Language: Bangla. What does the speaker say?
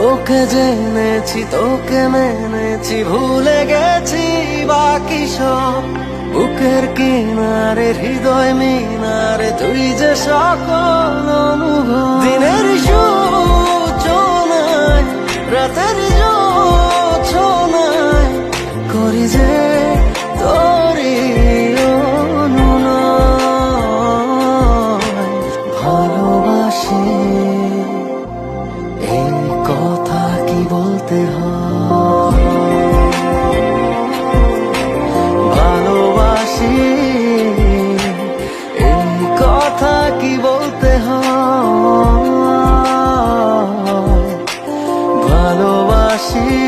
তোকে জেনেছি, তোকে মেনেছি, ভুলে গেছি বাকি সব। বুকের কিনারে, হৃদয় মিনারে, তুই যে সকল যেতে ভালোবাসি এই কথা কি বলতে হয়? ভালোবাসি